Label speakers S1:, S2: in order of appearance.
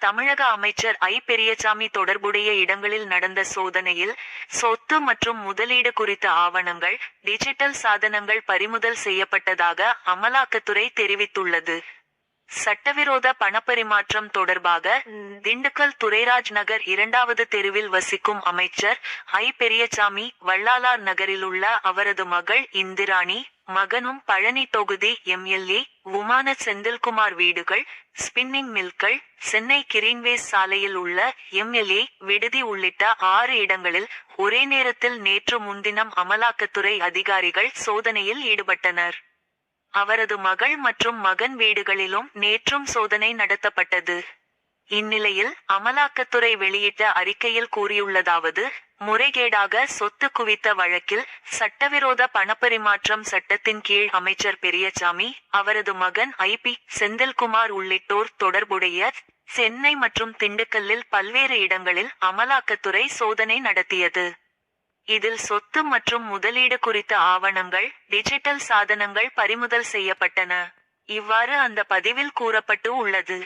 S1: தமிழக அமைச்சர் ஐ. பெரியசாமி தொடர்புடைய இடங்களில் நடந்த சோதனையில் சொத்து மற்றும் முதலீடு குறித்த ஆவணங்கள் டிஜிட்டல் சாதனங்கள் பறிமுதல் செய்யப்பட்டதாக அமலாக்கத்துறை தெரிவித்துள்ளது. சட்டவிரோத பணப்பரிமாற்றம் தொடர்பாக திண்டுக்கல் துரைராஜ் நகர் இரண்டாவது தெருவில் வசிக்கும் அமைச்சர் ஐ. பெரியசாமி வள்ளாளார் நகரிலுள்ள அவரது மகள் இந்திராணி மகனும் பழனி தொகுதி எம்எல்ஏ உமான செந்தில்குமார் வீடுகள் ஸ்பின்னிங் மில்கள் சென்னை கிரீன்வேஸ் சாலையில் உள்ள எம்எல்ஏ விடுதி உள்ளிட்ட ஆறு இடங்களில் ஒரே நேரத்தில் நேற்று முன்தினம் அமலாக்கத்துறை அதிகாரிகள் சோதனையில் ஈடுபட்டனர். அவரது மகள் மற்றும் மகன் வீடுகளிலும் நேற்றும் சோதனை நடத்தப்பட்டது. இந்நிலையில் அமலாக்கத்துறை வெளியிட்ட அறிக்கையில் கூறியுள்ளதாவது முறைகேடாக சொத்து குவித்த வழக்கில் சட்டவிரோத பணப்பரிமாற்றம் சட்டத்தின் கீழ் அமைச்சர் பெரியசாமி அவரது மகன் ஐ பி செந்தில்குமார் உள்ளிட்டோர் தொடர்புடைய சென்னை மற்றும் திண்டுக்கல்லில் பல்வேறு இடங்களில் அமலாக்கத்துறை சோதனை நடத்தியது. இதில் சொத்து மற்றும் முதலீடு குறித்த ஆவணங்கள் டிஜிட்டல் சாதனங்கள் பறிமுதல் செய்யப்பட்டன. இவ்வாறு அந்த பதிவில் கூறப்பட்டு உள்ளது.